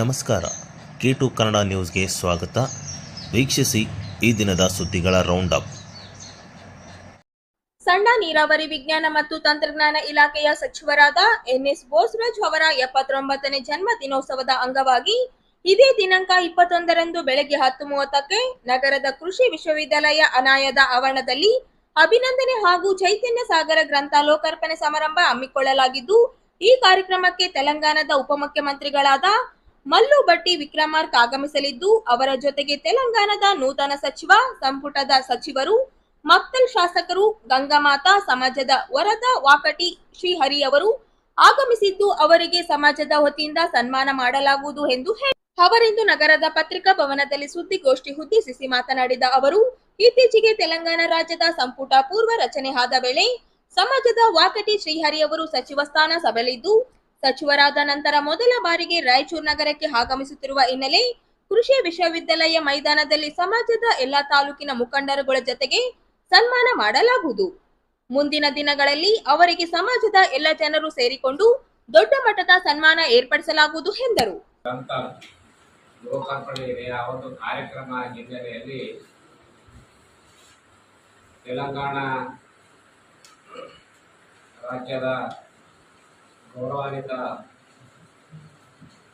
ನಮಸ್ಕಾರ. K to Kannada ನ್ಯೂಸ್ಗೆ ಸ್ವಾಗತ. ವೀಕ್ಷಿಸಿ ಈ ದಿನದ ಸುದ್ದಿಗಳ ರೌಂಡ್ ಅಪ್ ಸಣ್ಣ ನೀರಾವರಿ ವಿಜ್ಞಾನ ಮತ್ತು ತಂತ್ರಜ್ಞಾನ ಇಲಾಖೆಯ ಸಚಿವರಾದ ಎನ್ಎಸ್ ಬೋಸ್ರಾಜ್ ಅವರ ಎಪ್ಪತ್ತೊಂಬತ್ತನೇ ಜನ್ಮ ದಿನೋತ್ಸವದ ಅಂಗವಾಗಿ ಇದೇ ದಿನಾಂಕ ಇಪ್ಪತ್ತೊಂದರಂದು ಬೆಳಗ್ಗೆ ಹತ್ತು ಮೂವತ್ತಕ್ಕೆ ನಗರದ ಕೃಷಿ ವಿಶ್ವವಿದ್ಯಾಲಯ ಅನಾಯದ ಆವರಣದಲ್ಲಿ ಅಭಿನಂದನೆ ಹಾಗೂ ಚೈತನ್ಯ ಸಾಗರ ಗ್ರಂಥ ಲೋಕಾರ್ಪಣೆ ಸಮಾರಂಭ ಹಮ್ಮಿಕೊಳ್ಳಲಾಗಿದ್ದು, ಈ ಕಾರ್ಯಕ್ರಮಕ್ಕೆ ತೆಲಂಗಾಣದ ಉಪಮುಖ್ಯಮಂತ್ರಿಗಳಾದ ಮಲ್ಲು ಬಟ್ಟಿ ವಿಕ್ರಮಾರ್ಕ್ ಆಗಮಿಸಲಿದ್ದು, ಅವರ ಜೊತೆಗೆ ತೆಲಂಗಾಣದ ನೂತನ ಸಚಿವ, ಸಂಪುಟದ ಸಚಿವರು ಮಕ್ತಲ್ ಶಾಸಕರು, ಗಂಗಾಮಾತಾ, ಸಮಾಜದ ವರದ ವಾಕಟಿ ಶ್ರೀಹರಿ ಅವರು ಆಗಮಿಸಿದ್ದು, ಅವರಿಗೆ ಸಮಾಜದ ವತಿಯಿಂದ ಸನ್ಮಾನ ಮಾಡಲಾಗುವುದು ಎಂದು ಅವರಿಂದು ನಗರದ ಪತ್ರಿಕಾ ಭವನದಲ್ಲಿ ಸುದ್ದಿಗೋಷ್ಠಿ ಉದ್ದೇಶಿಸಿ ಮಾತನಾಡಿದ ಅವರು, ಇತ್ತೀಚೆಗೆ ತೆಲಂಗಾಣ ರಾಜ್ಯದ ಸಂಪುಟ ಪೂರ್ವ ರಚನೆ ಆದ ವೇಳೆ ಸಮಾಜದ ವಾಕಟಿ ಶ್ರೀಹರಿ ಅವರು ಸಚಿವ ಸ್ಥಾನ ಸಬಲಿದ್ದು ಸಚಿವರಾದ ನಂತರ ಮೊದಲ ಬಾರಿಗೆ ರಾಯಚೂರು ನಗರಕ್ಕೆ ಆಗಮಿಸುತ್ತಿರುವ ಹಿನ್ನೆಲೆ ಕೃಷಿ ವಿಶ್ವವಿದ್ಯಾಲಯ ಮೈದಾನದಲ್ಲಿ ಸಮಾಜದ ಎಲ್ಲಾ ತಾಲೂಕಿನ ಮುಖಂಡರುಗಳ ಜೊತೆಗೆ ಸನ್ಮಾನ ಮಾಡಲಾಗುವುದು. ಮುಂದಿನ ದಿನಗಳಲ್ಲಿ ಅವರಿಗೆ ಸಮಾಜದ ಎಲ್ಲ ಜನರು ಸೇರಿಕೊಂಡು ದೊಡ್ಡ ಮಟ್ಟದ ಸನ್ಮಾನ ಏರ್ಪಡಿಸಲಾಗುವುದು ಎಂದರು. ತೆಲಂಗಾಣ ರಾಜ್ಯದ ಗೌರವಾನ್ವಿತ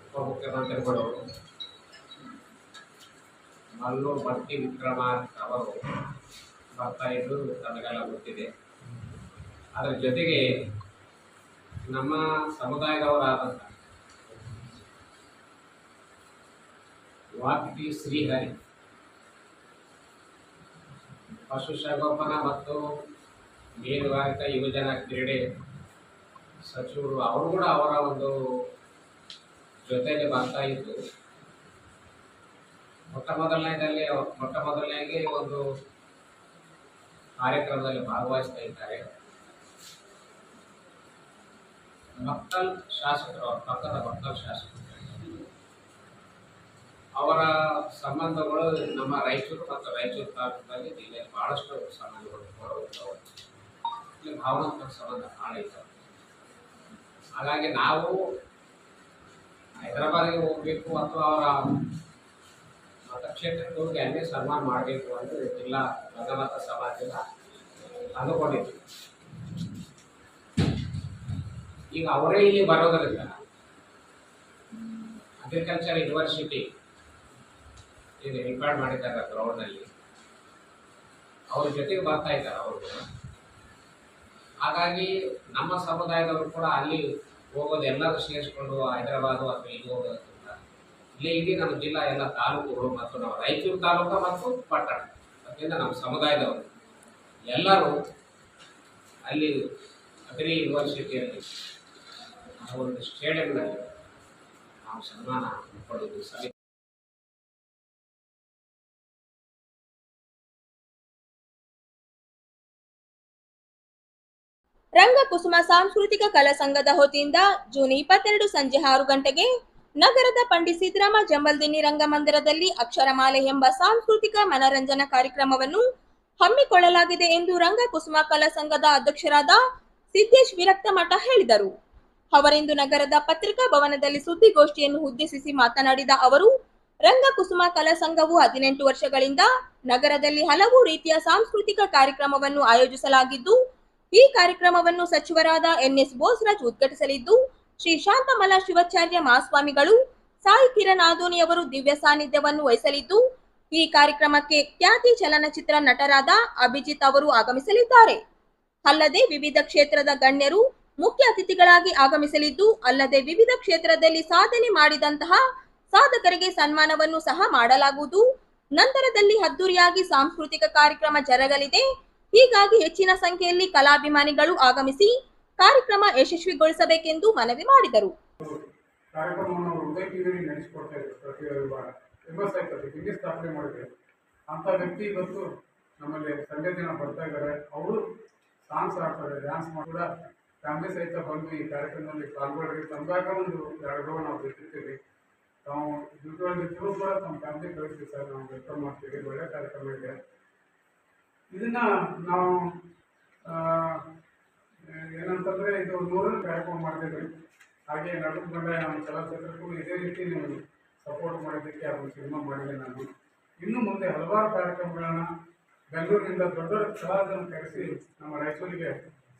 ಉಪಮುಖ್ಯಮಂತ್ರಿಗಳು ಮಲ್ಲು ಮಟ್ಟಿ ವಿಕ್ರಮಾರ್ಕ ಅವರು ಬರ್ತಾ ಇದ್ದು ತನಗೆಲ್ಲ ಗೊತ್ತಿದೆ. ಅದರ ಜೊತೆಗೆ ನಮ್ಮ ಸಮುದಾಯದವರಾದಂಥ ವಾಕಿ ಶ್ರೀಹರಿ ಪಶುಸಂಗೋಪನಾ ಮತ್ತು ಮೀನುಗಾರಿಕಾ ಯುವಜನ ಕ್ರೀಡೆ ಸಚಿವರು ಅವರು ಕೂಡ ಅವರ ಒಂದು ಜೊತೆಯಲ್ಲಿ ಬರ್ತಾ ಇದ್ದು ಮೊಟ್ಟ ಮೊದಲನೇದಲ್ಲಿ ಮೊಟ್ಟ ಮೊದಲನೇಗೆ ಒಂದು ಕಾರ್ಯಕ್ರಮದಲ್ಲಿ ಭಾಗವಹಿಸ್ತಾ ಇದ್ದಾರೆ. ಮಕ್ಕಲ್ ಶಾಸಕರು, ಅವ್ರ ಪಕ್ಕದ ಮಕ್ಕಲ್ ಶಾಸಕರು. ಅವರ ಸಂಬಂಧಗಳು ನಮ್ಮ ರಾಯಚೂರು ಮತ್ತು ರಾಯಚೂರು ತಾಲೂಕಿನಲ್ಲಿ ಜಿಲ್ಲೆಯಲ್ಲಿ ಬಹಳಷ್ಟು ಸಂಬಂಧಗಳು. ಇಲ್ಲಿ ಭಾವನಾತ್ಮಕ ಸಂಬಂಧ ಭಾಳ ಇದ್ದಾವೆ ಹಾಗಾಗಿ ನಾವು ಹೈದರಾಬಾದ್ಗೆ ಹೋಗ್ಬೇಕು ಅಥವಾ ಅವರ ಮತಕ್ಷೇತ್ರಕ್ಕೆ ಹೋಗಿ ಅಲ್ಲೇ ಸನ್ಮಾನ ಮಾಡಬೇಕು ಅಂತ ಜಿಲ್ಲಾ ರಂಗಮತ ಸಮಾಜದ ಅಂದುಕೊಂಡಿದ್ವಿ. ಈಗ ಅವರೇ ಇಲ್ಲಿ ಬರೋದರಿಂದ ಅಗ್ರಿಕಲ್ಚರ್ ಯೂನಿವರ್ಸಿಟಿ ಇದು ರೆಕಾರ್ಡ್ ಮಾಡಿದ್ದಾರೆ ಗ್ರೌಂಡ್ನಲ್ಲಿ ಅವ್ರ ಜೊತೆಗೆ ಬರ್ತಾ ಇದ್ದಾರೆ ಅವರು. ಹಾಗಾಗಿ ನಮ್ಮ ಸಮುದಾಯದವರು ಕೂಡ ಅಲ್ಲಿ ಹೋಗೋದು ಎಲ್ಲರೂ ಸೇರಿಸ್ಕೊಂಡು ಹೈದರಾಬಾದು ಅಥವಾ ಇಲ್ಲಿ ಹೋಗೋದಕ್ಕಿಂತ ಇಲ್ಲಿ ಇಡೀ ನಮ್ಮ ಜಿಲ್ಲಾ ಎಲ್ಲ ತಾಲೂಕುಗಳು ಮತ್ತು ನಾವು ರಾಯಚೂರು ತಾಲೂಕು ಮತ್ತು ಪಟ್ಟಣ ಅದರಿಂದ ನಮ್ಮ ಸಮುದಾಯದವರು ಎಲ್ಲರೂ ಅಲ್ಲಿ ಅಗ್ರಿ ಯೂನಿವರ್ಸಿಟಿಯಲ್ಲಿ ಆ ಒಂದು ಸ್ಟೇಡಿಯಂನಲ್ಲಿ ನಾವು ಸನ್ಮಾನ ಪಡೆದು ಸಭೆ ರಂಗ ಕುಸುಮ ಸಾಂಸ್ಕೃತಿಕ ಕಲಾ ಸಂಘದ ಹೊತಿಯಿಂದ ಜೂನ್ ಇಪ್ಪತ್ತೆರಡು ಸಂಜೆ ಆರು ಗಂಟೆಗೆ ನಗರದ ಪಂಡಿತ್ ಸಿದ್ದರಾಮ ಜಂಬಲ್ದಿನ್ನಿ ರಂಗಮಂದಿರದಲ್ಲಿ ಅಕ್ಷರಮಾಲೆ ಎಂಬ ಸಾಂಸ್ಕೃತಿಕ ಮನರಂಜನಾ ಕಾರ್ಯಕ್ರಮವನ್ನು ಹಮ್ಮಿಕೊಳ್ಳಲಾಗಿದೆ ಎಂದು ರಂಗಕುಸುಮ ಕಲಾ ಸಂಘದ ಅಧ್ಯಕ್ಷರಾದ ಸಿದ್ದೇಶ್ ವಿರಕ್ತಮಠ ಹೇಳಿದರು. ಅವರಿಂದು ನಗರದ ಪತ್ರಿಕಾ ಭವನದಲ್ಲಿ ಸುದ್ದಿಗೋಷ್ಠಿಯನ್ನು ಉದ್ದೇಶಿಸಿ ಮಾತನಾಡಿದ ಅವರು, ರಂಗಕುಸುಮ ಕಲಾ ಸಂಘವು ಹದಿನೆಂಟು ವರ್ಷಗಳಿಂದ ನಗರದಲ್ಲಿ ಹಲವು ರೀತಿಯ ಸಾಂಸ್ಕೃತಿಕ ಕಾರ್ಯಕ್ರಮವನ್ನು ಆಯೋಜಿಸಲಾಗಿದ್ದು ಈ ಕಾರ್ಯಕ್ರಮವನ್ನು ಸಚಿವರಾದ ಎನ್ಎಸ್ ಬೋಸ್ರಾಜ್ ಉದ್ಘಾಟಿಸಲಿದ್ದು, ಶ್ರೀ ಶಾಂತಮಲ ಶಿವಾಚಾರ್ಯ ಮಹಾಸ್ವಾಮಿಗಳು, ಸಾಯಿ ಕಿರಣ್ ಆದೋನಿ ಅವರು ದಿವ್ಯ ಸಾನ್ನಿಧ್ಯವನ್ನು ವಹಿಸಲಿದ್ದು, ಈ ಕಾರ್ಯಕ್ರಮಕ್ಕೆ ಖ್ಯಾತಿ ಚಲನಚಿತ್ರ ನಟರಾದ ಅಭಿಜಿತ್ ಅವರು ಆಗಮಿಸಲಿದ್ದಾರೆ. ಅಲ್ಲದೆ ವಿವಿಧ ಕ್ಷೇತ್ರದ ಗಣ್ಯರು ಮುಖ್ಯ ಅತಿಥಿಗಳಾಗಿ ಆಗಮಿಸಲಿದ್ದು, ಅಲ್ಲದೆ ವಿವಿಧ ಕ್ಷೇತ್ರದಲ್ಲಿ ಸಾಧನೆ ಮಾಡಿದಂತಹ ಸಾಧಕರಿಗೆ ಸನ್ಮಾನವನ್ನು ಸಹ ಮಾಡಲಾಗುವುದು. ನಂತರದಲ್ಲಿ ಅದ್ದೂರಿಯಾಗಿ ಸಾಂಸ್ಕೃತಿಕ ಕಾರ್ಯಕ್ರಮ ಜರಗಲಿದೆ. ಹೀಗಾಗಿ ಹೆಚ್ಚಿನ ಸಂಖ್ಯೆಯಲ್ಲಿ ಕಲಾಭಿಮಾನಿಗಳು ಆಗಮಿಸಿ ಕಾರ್ಯಕ್ರಮ ಯಶಸ್ವಿಗೊಳಿಸಬೇಕೆಂದು ಮನವಿ ಮಾಡಿದರು. ಅಂಥ ವ್ಯಕ್ತಿ ಇವತ್ತು ನಮ್ಮಲ್ಲಿ ಸಂಜೆ ದಿನ ಬರ್ತಾ ಇದ್ದಾರೆ. ಅವರು ಸಾಂಗ್ಸ್ ಆಡ್ತಾರೆ ಡ್ಯಾನ್ಸ್ ಕೂಡ ಫ್ಯಾಮಿಲಿ ಸಹಿತ ಬಂದು ಈ ಕಾರ್ಯಕ್ರಮದಲ್ಲಿ ಪಾಲ್ಗೊಳ್ಳಿ. ತಂದಾಗ ಒಂದು ಎರಡು ನಾವು ಬಿಟ್ಟಿರ್ತೀವಿ ನಾವು ದುಡ್ಡುಗಳಿದ್ರು ಕೂಡ ತಮ್ಮ ಫ್ಯಾಮಿಲಿ ಕಳಿಸ್ತೀವಿ ಸರ್, ನಾವು ವೆಲ್ಕಮ್ ಮಾಡ್ತೀವಿ. ಒಳ್ಳೆ ಕಾರ್ಯಕ್ರಮ ಇದೆ. ಇದನ್ನ ನಾವು ಏನಂತಂದ್ರೆ ಇದು ನೂರನೇ ಕಾರ್ಯಕ್ರಮ ಮಾಡ್ತಿದ್ವಿ. ಹಾಗೆ ಬಂಡ ನಮ್ಮ ಚಲನಚಿತ್ರಕ್ಕೂ ಇದೇ ರೀತಿ ನೀವು ಸಪೋರ್ಟ್ ಮಾಡಿದ್ದಕ್ಕೆ ಅವರು ಸಿನಿಮಾ ಮಾಡಿದೆ ನಾನು. ಇನ್ನು ಮುಂದೆ ಹಲವಾರು ಕಾರ್ಯಕ್ರಮಗಳನ್ನು ಬೆಂಗಳೂರಿನಿಂದ ದೊಡ್ಡ ದೊಡ್ಡ ಕಲಾವಿದರನ್ನು ಕರೆಸಿ ನಮ್ಮ ರಾಯಚೂರಿಗೆ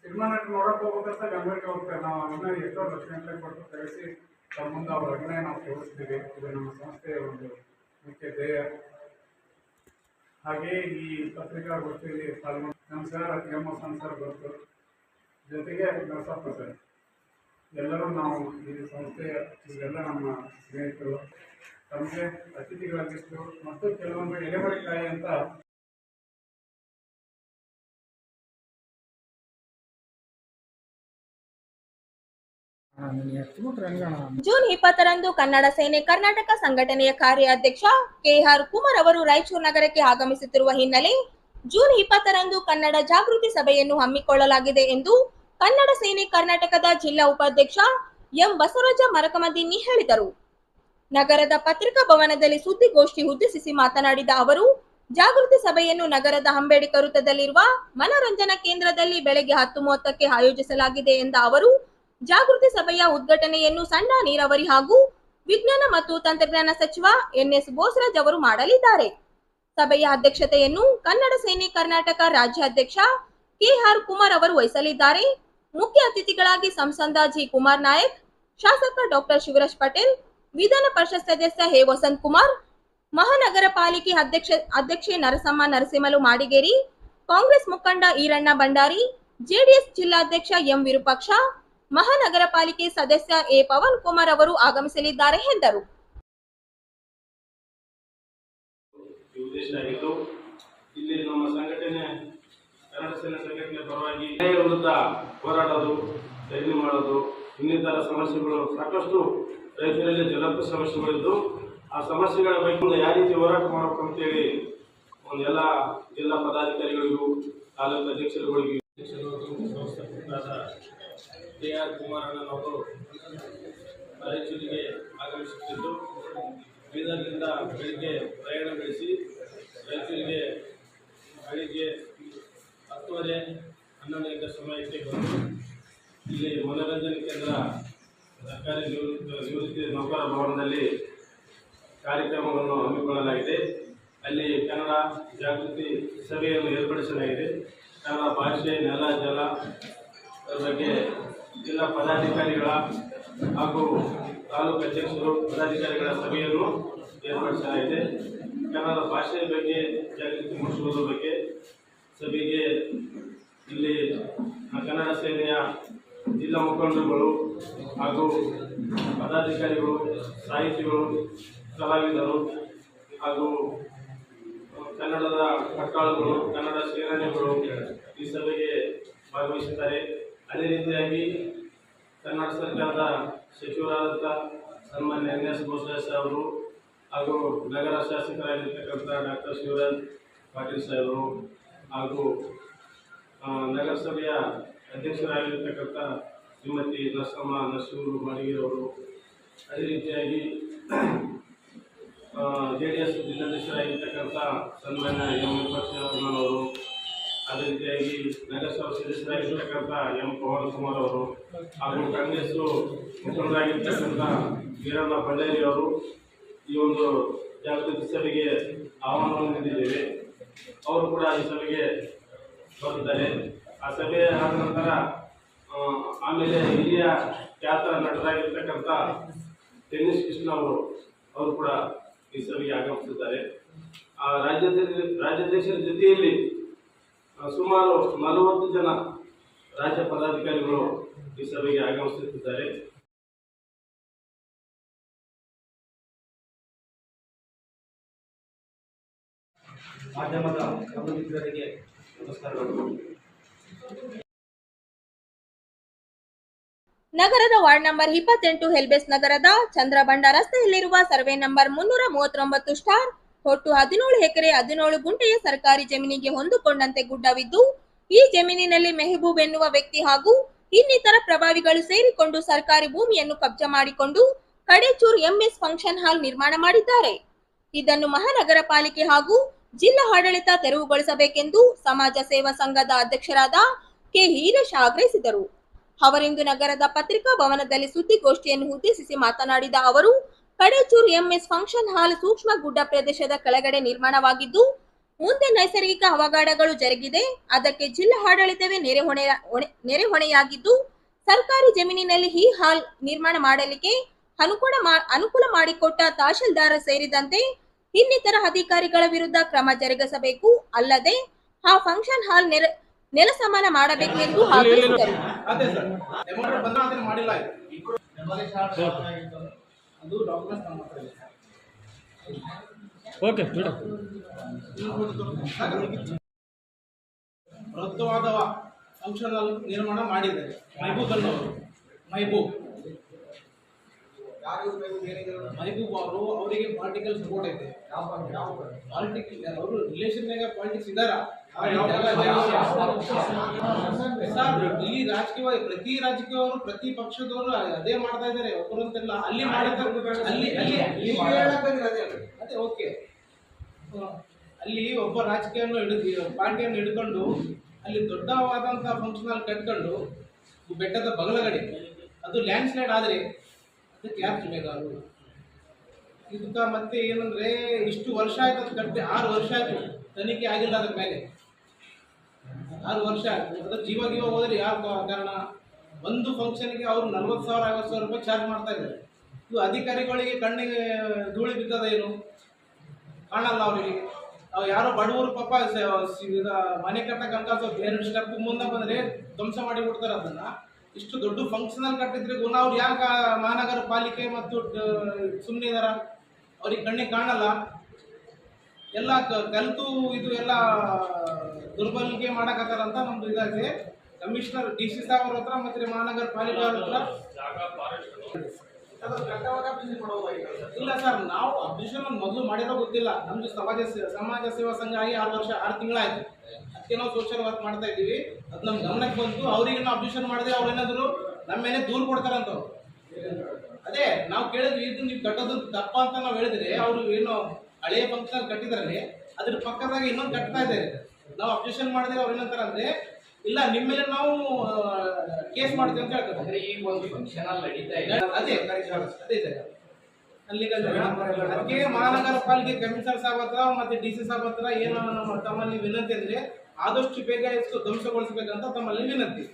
ಸಿನಿಮಾ ನಟ ನೋಡಕ್ಕೆ ಹೋಗ್ಬೇಕಂತ ಬೆಂಗಳೂರಿಗೆ ಹೋಗ್ತಾರೆ ನಾವು ಅದನ್ನ ಎಷ್ಟೋ ಲಕ್ಷ ಗಂಟೆ ಕೊಟ್ಟು ಕರೆಸಿ ತಮ್ಮ ಮುಂದೆ ಅವರ ಅಭಿನಯ ನಾವು ತೋರಿಸ್ತೀವಿ. ಇದು ನಮ್ಮ ಸಂಸ್ಥೆಯ ಒಂದು ಮುಖ್ಯ ಧ್ಯೇಯ. ಹಾಗೆಯೇ ಈ ಪತ್ರಿಕಾಗೋಷ್ಠಿಯಲ್ಲಿ ಪಾಲ್ಗೊಂಡು ನಮ್ಮ ಸರ್ ಎಂ ಎಸ್ ಸರ್ ಬಂತು. ಜೊತೆಗೆ ನರಸಪ್ಪ ಸರ್. ಎಲ್ಲರೂ ನಾವು ಈ ಸಂಸ್ಥೆಯ ಇವೆಲ್ಲ ನಮ್ಮ ಸ್ನೇಹಿತರು. ತಮಗೆ ಅತಿಥಿಗಳಾಗಿತ್ತು ಮತ್ತು ಕೆಲವೊಂದು ಎಲೆಮರೆಕಾಯಿ ಅಂತ ಜೂನ್ ಇಪ್ಪತ್ತರಂದು ಕನ್ನಡ ಸೇನೆ ಕರ್ನಾಟಕ ಸಂಘಟನೆಯ ಕಾರ್ಯಾಧ್ಯಕ್ಷ ಕೆಆರ್ ಕುಮಾರ್ ಅವರು ರಾಯಚೂರು ನಗರಕ್ಕೆ ಆಗಮಿಸುತ್ತಿರುವ ಹಿನ್ನೆಲೆ ಜೂನ್ ಇಪ್ಪತ್ತರಂದು ಕನ್ನಡ ಜಾಗೃತಿ ಸಭೆಯನ್ನು ಹಮ್ಮಿಕೊಳ್ಳಲಾಗಿದೆ ಎಂದು ಕನ್ನಡ ಸೇನೆ ಕರ್ನಾಟಕದ ಜಿಲ್ಲಾ ಉಪಾಧ್ಯಕ್ಷ ಎಂ ಬಸವರಾಜ ಮರಕಮದಿನ್ನಿ ಹೇಳಿದರು. ನಗರದ ಪತ್ರಿಕಾ ಭವನದಲ್ಲಿ ಸುದ್ದಿಗೋಷ್ಠಿ ಉದ್ದೇಶಿಸಿ ಮಾತನಾಡಿದ ಅವರು, ಜಾಗೃತಿ ಸಭೆಯನ್ನು ನಗರದ ಅಂಬೇಡ್ಕರ್ ವೃತ್ತದಲ್ಲಿರುವ ಮನರಂಜನಾ ಕೇಂದ್ರದಲ್ಲಿ ಬೆಳಗ್ಗೆ ಹತ್ತು ಮೂವತ್ತಕ್ಕೆ ಆಯೋಜಿಸಲಾಗಿದೆ ಎಂದ ಅವರು ಜಾಗೃತಿ ಸಭೆಯ ಉದ್ಘಾಟನೆಯನ್ನು ಸಣ್ಣ ನೀರಾವರಿ ಹಾಗೂ ವಿಜ್ಞಾನ ಮತ್ತು ತಂತ್ರಜ್ಞಾನ ಸಚಿವ ಎನ್ ಎಸ್ ಬೋಸರಾಜ್ ಅವರು ಮಾಡಲಿದ್ದಾರೆ. ಸಭೆಯ ಅಧ್ಯಕ್ಷತೆಯನ್ನು ಕನ್ನಡ ಸೇನೆ ಕರ್ನಾಟಕ ರಾಜ್ಯಾಧ್ಯಕ್ಷ ಕೆಆರ್ ಕುಮಾರ್ ಅವರು ವಹಿಸಲಿದ್ದಾರೆ. ಮುಖ್ಯ ಅತಿಥಿಗಳಾಗಿ ಸಂಸದ ಜಿ ಕುಮಾರ್ ನಾಯಕ್, ಶಾಸಕ ಡಾಕ್ಟರ್ ಶಿವರಾಜ್ ಪಟೇಲ್, ವಿಧಾನ ಪರಿಷತ್ ಸದಸ್ಯ ಹೇ ವಸಂತ್ ಕುಮಾರ್, ಮಹಾನಗರ ಪಾಲಿಕೆ ಅಧ್ಯಕ್ಷ ಅಧ್ಯಕ್ಷೆ ನರಸಮ್ಮ ನರಸಿಂಹಲು ಮಾಡಿಗೇರಿ, ಕಾಂಗ್ರೆಸ್ ಮುಖಂಡ ಈರಣ್ಣ ಭಂಡಾರಿ, ಜೆಡಿಎಸ್ ಜಿಲ್ಲಾಧ್ಯಕ್ಷ ಎಂ. ವಿರೂಪಾಕ್ಷ ಮಹಾನಗರ ಪಾಲಿಕೆ ಸದಸ್ಯ ಎ ಪವನ್ ಕುಮಾರ್ ಅವರು ಆಗಮಿಸಲಿದ್ದಾರೆ ಎಂದರು. ಇಲ್ಲಿ ನಮ್ಮ ಸಂಘಟನೆ ಸಂಘಟನೆ ಪರವಾಗಿ ಹೋರಾಡೋದು ಮಾಡೋದು, ಇನ್ನಿತರ ಸಮಸ್ಯೆಗಳು ಸಾಕಷ್ಟು ರೈತರಲ್ಲಿ ಜಲಪ ಸಮಸ್ಯೆಗಳಿದ್ದು, ಆ ಸಮಸ್ಯೆಗಳ ಬಗ್ಗೆ ಯಾವ ರೀತಿ ಹೋರಾಟ ಮಾಡಬೇಕು ಅಂತೇಳಿ ಒಂದು ಎಲ್ಲ ಜಿಲ್ಲಾ ಪದಾಧಿಕಾರಿಗಳಿಗೂ ತಾಲೂಕು ಅಧ್ಯಕ್ಷರುಗಳಿಗೂ ಅಧ್ಯಕ್ಷರು ಸಂಸ್ಥಾಪಕರಾದ ಕೆ ಆರ್ ಕುಮಾರಣ್ಣನವರು ರಾಯಚೂರಿಗೆ ಆಗಮಿಸುತ್ತಿದ್ದು, ಬೀದರ್ನಿಂದ ಬೆಳಿಗ್ಗೆ ಪ್ರಯಾಣ ಬೆಳೆಸಿ ರಾಯಚೂರಿಗೆ ಬೆಳಿಗ್ಗೆ ಹತ್ತುವರೆ ಹನ್ನೊಂದು ಸಮಯಕ್ಕೆ ಬಂದು ಇಲ್ಲಿ ಮನೋರಂಜನೆ ಕೇಂದ್ರ ಸರ್ಕಾರಿ ನಿವೃತ್ತ, ನಿವೃತ್ತಿ ನೌಕರ ಭವನದಲ್ಲಿ ಕಾರ್ಯಕ್ರಮವನ್ನು ಹಮ್ಮಿಕೊಳ್ಳಲಾಗಿದೆ. ಅಲ್ಲಿ ಕನ್ನಡ ಜಾಗೃತಿ ಸಭೆಯನ್ನು ಏರ್ಪಡಿಸಲಾಗಿದೆ. ಕನ್ನಡ ಭಾಷೆ, ನೆಲ, ಜಲ ಬಗ್ಗೆ ಜಿಲ್ಲಾ ಪದಾಧಿಕಾರಿಗಳ ಹಾಗೂ ತಾಲೂಕು ಅಧ್ಯಕ್ಷರು, ಪದಾಧಿಕಾರಿಗಳ ಸಭೆಯನ್ನು ಏರ್ಪಡಿಸಲಾಗಿದೆ. ಕನ್ನಡ ಭಾಷೆಯ ಬಗ್ಗೆ, ಜಾಗೃತಿ ಮೂಡಿಸುವುದರ ಬಗ್ಗೆ ಸಭೆಗೆ ಇಲ್ಲಿ ಕನ್ನಡ ಸೇನೆಯ ಜಿಲ್ಲಾ ಮುಖಂಡರುಗಳು ಹಾಗೂ ಪದಾಧಿಕಾರಿಗಳು, ಸಾಹಿತಿಗಳು, ಕಲಾವಿದರು ಹಾಗೂ ಕನ್ನಡದ ಕಟ್ಟಾಳುಗಳು ಕನ್ನಡ ಸೇನಾನಿಗಳು ಈ ಸಭೆಗೆ ಭಾಗವಹಿಸುತ್ತಾರೆ. ಅದೇ ರೀತಿಯಾಗಿ ಕರ್ನಾಟಕ ಸರ್ಕಾರದ ಸಚಿವರಾದಂಥ ಸನ್ಮಾನ್ಯ ಎನ್ ಎಸ್ ಬೋಸರಾಜ್ ಅವರು ಹಾಗೂ ನಗರ ಶಾಸಕರಾಗಿರ್ತಕ್ಕಂಥ ಡಾಕ್ಟರ್ ಶಿವರಾಜ್ ಪಾಟೀಲ್ ಸಾಹೇಬರು ಹಾಗೂ ನಗರಸಭೆಯ ಅಧ್ಯಕ್ಷರಾಗಿರ್ತಕ್ಕಂಥ ಶ್ರೀಮತಿ ನರಸಮ್ಮ ನರಸಿಂಹರು ಮಾಡಿಗಿರವರು. ಅದೇ ರೀತಿಯಾಗಿ ಜೆ ಡಿ ಎಸ್ ಜಿಲ್ಲಾಧ್ಯಕ್ಷರಾಗಿರ್ತಕ್ಕಂಥ ಸನ್ಮಾನ್ಯ ಎಂ ವಿಪಕ್ಷನವರು ಅದೇ ರೀತಿಯಾಗಿ ನಗರಸಭಾ ಸದಸ್ಯರಾಗಿರ್ತಕ್ಕಂಥ ಎಂ ಪವನ್ ಕುಮಾರ್ ಅವರು, ಹಾಗೂ ಕಾಂಗ್ರೆಸ್ಸು ಮುಖಂಡರಾಗಿರ್ತಕ್ಕಂಥ ವೀರಣ್ಣ ಬಳ್ಳಾರಿ ಅವರು ಈ ಒಂದು ಜಾಗೃತಿ ಸಭೆಗೆ ಆಹ್ವಾನವನ್ನು ನೀಡಿದ್ದೇವೆ. ಅವರು ಕೂಡ ಈ ಸಭೆಗೆ ಬರುತ್ತಾರೆ ಆ ಸಭೆ ಆದ ನಂತರ ಆಮೇಲೆ ಹಿರಿಯ ಖ್ಯಾತ ನಟರಾಗಿರ್ತಕ್ಕಂಥ ಟೆನ್ನಿಸ್ ಕೃಷ್ಣ ಅವರು ಅವರು ಕೂಡ ಈ ಸಭೆಗೆ ಆಗಮಿಸುತ್ತಾರೆ ಆ ರಾಜ್ಯದ ರಾಜ್ಯಾಧ್ಯಕ್ಷರ ಜೊತೆಯಲ್ಲಿ ಸುಮಾರು ನಲವತ್ತು ಜನ ರಾಜ್ಯ ಪದಾಧಿಕಾರಿಗಳು ಈ ಸಭೆಗೆ ಆಗಮಿಸುತ್ತಿದ್ದಾರೆ. ಮಾಧ್ಯಮದ ನಮಸ್ಕಾರಗಳು. ನಗರದ ವಾರ್ಡ್ ನಂಬರ್ ಇಪ್ಪತ್ತೆಂಟು, ಹೆಲ್ಬೆಸ್ ನಗರದ ಚಂದ್ರಬಂಡ ರಸ್ತೆಯಲ್ಲಿರುವ ಸರ್ವೆ ನಂಬರ್ ಮುನ್ನೂರ ಮೂವತ್ತೊಂಬತ್ತು ಸ್ಟಾರ್ ಒಟ್ಟು ಹದಿನೇಳು ಎಕರೆ, ಹದಿನೇಳು ಗುಂಟೆಯ ಸರ್ಕಾರಿ ಜಮೀನಿಗೆ ಹೊಂದಿಕೊಂಡಂತೆ ಗುಡ್ಡವಿದ್ದು, ಈ ಜಮೀನಿನಲ್ಲಿ ಮೆಹಬೂಬ್ ಎನ್ನುವ ವ್ಯಕ್ತಿ ಹಾಗೂ ಇನ್ನಿತರ ಪ್ರಭಾವಿಗಳು ಸೇರಿಕೊಂಡು ಸರ್ಕಾರಿ ಭೂಮಿಯನ್ನು ಕಬ್ಜಾ ಮಾಡಿಕೊಂಡು ಕಡೆಚೂರ್ ಎಂಎಸ್ ಫಂಕ್ಷನ್ ಹಾಲ್ ನಿರ್ಮಾಣ ಮಾಡಿದ್ದಾರೆ. ಇದನ್ನು ಮಹಾನಗರ ಪಾಲಿಕೆ ಹಾಗೂ ಜಿಲ್ಲಾ ಆಡಳಿತ ತೆರವುಗೊಳಿಸಬೇಕೆಂದು ಸಮಾಜ ಸೇವಾ ಸಂಘದ ಅಧ್ಯಕ್ಷರಾದ ಕೆ. ಹೀರೇಶ್ ಆಗ್ರಹಿಸಿದರು. ಅವರಿಂದು ನಗರದ ಪತ್ರಿಕಾ ಭವನದಲ್ಲಿ ಸುದ್ದಿಗೋಷ್ಠಿಯನ್ನು ಉದ್ದೇಶಿಸಿ ಮಾತನಾಡಿದ ಅವರು ಕಡೇಚೂರು ಎಂಎಸ್ ಫಂಕ್ಷನ್ ಹಾಲ್ ಸೂಕ್ಷ್ಮ ಗುಡ್ಡ ಪ್ರದೇಶದ ಕೆಳಗಡೆ ನಿರ್ಮಾಣವಾಗಿದ್ದು ಮುಂದೆ ನೈಸರ್ಗಿಕ ಅವಘಡಗಳು ಜರುಗಿದೆ. ಅದಕ್ಕೆ ಜಿಲ್ಲಾ ಆಡಳಿತವೇ ನೆರೆಹೊಣೆ ಹೊಣೆ- ನೆರೆಹೊಣೆಯಾಗಿದ್ದು ಸರ್ಕಾರಿ ಜಮೀನಿನಲ್ಲಿ ಈ ಹಾಲ್ ನಿರ್ಮಾಣ ಮಾಡಲಿಕ್ಕೆ ಅನುಕೂಲ ಮಾ- ಅನುಕೂಲ ಮಾಡಿಕೊಟ್ಟ ತಹಶೀಲ್ದಾರ ಸೇರಿದಂತೆ ಇನ್ನಿತರ ಅಧಿಕಾರಿಗಳ ವಿರುದ್ಧ ಕ್ರಮ ಜರುಗಿಸಬೇಕು. ಅಲ್ಲದೆ ಆ ಫಂಕ್ಷನ್ ಹಾಲ್ ನೆಲ ನೆಲ ಸಮಾನ ಮಾಡಬೇಕು ಎಂದು ಆಗ್ರಹಿಸಿದರು. ಅದೇ ಡಾಕ್ಯುಮೆಂಟ್ಸ್ ನಮ್ಮ ಹತ್ರ ಇದೆ. ಓಕೆ ಬಿಡು. ಬೃಹತ್ವಾದ ಫಂಕ್ಷನ್ ಹಾಲ್ ನಿರ್ಮಾಣ ಮಾಡಿದ್ದಾರೆ. ಮೈಬೂಬ್ ಅನ್ನೋರು ಮೈಬೂಬ್ ಮೈಬೂಬ್ ಅವರು ಅವರಿಗೆ ಪಾಲಿಟಿಕಲ್ ಸಪೋರ್ಟ್ ಐತೆ ಪಾಲಿಟಿಕ್ಸ್ ಅವರು ಮೇಲೆ ಪಾಲಿಟಿಕ್ಸ್ ಇದಾರ ಸರ್ ಇಲ್ಲಿ ರಾಜಕೀಯವಾಗಿ ಪ್ರತಿ ರಾಜಕೀಯವರು ಪ್ರತಿ ಪಕ್ಷದವರು ಅದೇ ಮಾಡ್ತಾ ಇದ್ದಾರೆ. ಒಬ್ಬರಂತೆಲ್ಲ ಅಲ್ಲಿ ಅಲ್ಲಿ ಅಲ್ಲಿ ಅದೇ ಓಕೆ. ಅಲ್ಲಿ ಒಬ್ಬ ರಾಜಕೀಯವನ್ನು ಹಿಡಿದು ಪಾರ್ಟಿಯನ್ನು ಹಿಡ್ಕೊಂಡು ಅಲ್ಲಿ ದೊಡ್ಡವಾದಂತ ಫಂಕ್ಷನ್ ಅಲ್ಲಿ ಕಟ್ಕೊಂಡು ಬೆಟ್ಟದ ಬಗಲಗಡೆ ಅದು ಲ್ಯಾಂಡ್ ಸ್ಲೈಡ್ ಆದರೆ ಅದಕ್ಕೆ ಯಾರು ಜಿಮ್ಮೆದಾರರು ಇದಕ್ಕ ಮತ್ತೆ ಏನಂದ್ರೆ ಇಷ್ಟು ವರ್ಷ ಆಯ್ತು ಅದು ಕಟ್ಟಿ ಆರು ವರ್ಷ ಆಯ್ತು ತನಿಖೆ ಆಗಿಲ್ಲ ಅದ್ರ ಮೇಲೆ. ಆರು ವರ್ಷ ಆಯ್ತು. ಜೀವ ಜೀವ ಹೋದ್ರೆ ಯಾವ ಕಾರಣ? ಒಂದು ಫಂಕ್ಷನ್ಗೆ ಅವರು ನಲ್ವತ್ತು ಸಾವಿರ, ಐವತ್ತು ಸಾವಿರ ರೂಪಾಯಿ ಚಾರ್ಜ್ ಮಾಡ್ತಾ ಇದ್ದಾರೆ. ಇದು ಅಧಿಕಾರಿಗಳಿಗೆ ಕಣ್ಣಿಗೆ ಧೂಳಿ ಬಿದ್ದದೇನು ಕಾಣಲ್ಲ ಅವರಿಗೆ. ಯಾರೋ ಬಡವರು ಪಾಪ ಮನೆ ಕಟ್ಟಕ್ಕಂತ ಸ್ವಲ್ಪ ಎರಡು ಸ್ಟೆಪ್ ಮುಂದೆ ಬಂದ್ರೆ ಧ್ವಂಸ ಮಾಡಿ ಬಿಡ್ತಾರೆ ಅದನ್ನ. ಇಷ್ಟು ದೊಡ್ಡ ಫಂಕ್ಷನಲ್ ಕಟ್ಟಿದ್ರೆ ಗುಣ ಅವ್ರು ಯಾಕೆ ಮಹಾನಗರ ಪಾಲಿಕೆ ಮತ್ತು ಸುಮ್ಮನೆ ಇದಾರ? ಅವ್ರಿಗೆ ಕಣ್ಣಿಗೆ ಕಾಣಲ್ಲ. ಎಲ್ಲ ಕಲ್ತು ಇದು ಎಲ್ಲ ದುರ್ಬಲಿಕೆ ಮಾಡಕತ್ತಾರ ಅಂತ ನಮ್ದು ಇದಾಗಿದೆ ಕಮಿಷನರ್ ಡಿ ಸಿ ಸಾಹ್ ಅವ್ರ ಹತ್ರ ಮತ್ತೆ ಮಹಾನಗರ ಪಾಲಿಕೆ ಅವ್ರ ಹತ್ರ. ಇಲ್ಲ ಸರ್ ನಾವು ಅಬ್ಜೆಕ್ಷನ್ ಮೊದಲು ಮಾಡಿರೋ ಗೊತ್ತಿಲ್ಲ. ನಮ್ದು ಸಮಾಜ ಸಮಾಜ ಸೇವಾ ಸಂಘ ಆಗಿ ಆರು ವರ್ಷ ಆರು ತಿಂಗಳಾಯ್ತು. ಅದಕ್ಕೆ ನಾವು ಸೋಷಿಯಲ್ ವರ್ಕ್ ಮಾಡ್ತಾ ಇದ್ದೀವಿ. ಅದು ನಮ್ ಗಮನಕ್ಕೆ ಬಂತು. ಅವ್ರಿಗೆ ನಾವು ಅಬ್ಜೆಕ್ಷನ್ ಮಾಡಿದ್ರೆ ಅವ್ರು ಏನಾದ್ರು ನಮ್ಮ ಮೇಲೆ ದೂರು ಕೊಡ್ತಾರಂತ ಅದೇ ನಾವು ಕೇಳಿದ್ವಿ ಇದು ನೀವು ಕಟ್ಟೋದು ತಪ್ಪ ಅಂತ ನಾವು ಹೇಳಿದ್ರೆ ಅವರು ಏನು ಹಳೆಯ ಫಂಕ್ಷನ್ ಕಟ್ಟಿದ್ರಲ್ಲಿ ಅದ್ರ ಪಕ್ಕದಾಗ ಇನ್ನೊಂದು ಕಟ್ತಾ ಇದ್ದಾರೆ. ನಾವು ಅಬ್ಜೆಕ್ಷನ್ ಮಾಡಿದ್ರೆ ಅವ್ರು ಏನಂತಾರೆ ಅಂದ್ರೆ ಇಲ್ಲ ನಿಮ್ಮ ಮೇಲೆ ನಾವು ಕೇಸ್ ಮಾಡ್ತೀವಿ ಅಂತ ಹೇಳ್ತಾರೆ. ಅಂದ್ರೆ ಈ ಒಂದು ಫಂಕ್ಷನ್ ಅಲ್ಲಿ ನಡೀತಾ ಇದೆ. ಅದೇ ಅದೇ ಇದೆ ಅಲ್ಲಿಗೆ ಅದಕ್ಕೆ ಮಹಾನಗರ ಪಾಲಿಕೆ ಕಮಿಷನರ್ ಸಾಹೇಬ್ ಹತ್ರ ಮತ್ತೆ ಡಿ ಸಿ ಸಾಹೇಬ್ ಹತ್ರ ಏನೋ ನಮ್ಮ ತಮ್ಮಲ್ಲಿ ವಿನಂತಿ ಅಂದ್ರೆ ಆದಷ್ಟು ಬೇಗ ಎಷ್ಟು ಧ್ವಂಸಗೊಳಿಸಬೇಕಂತ ತಮ್ಮಲ್ಲಿ ವಿನಂತಿ.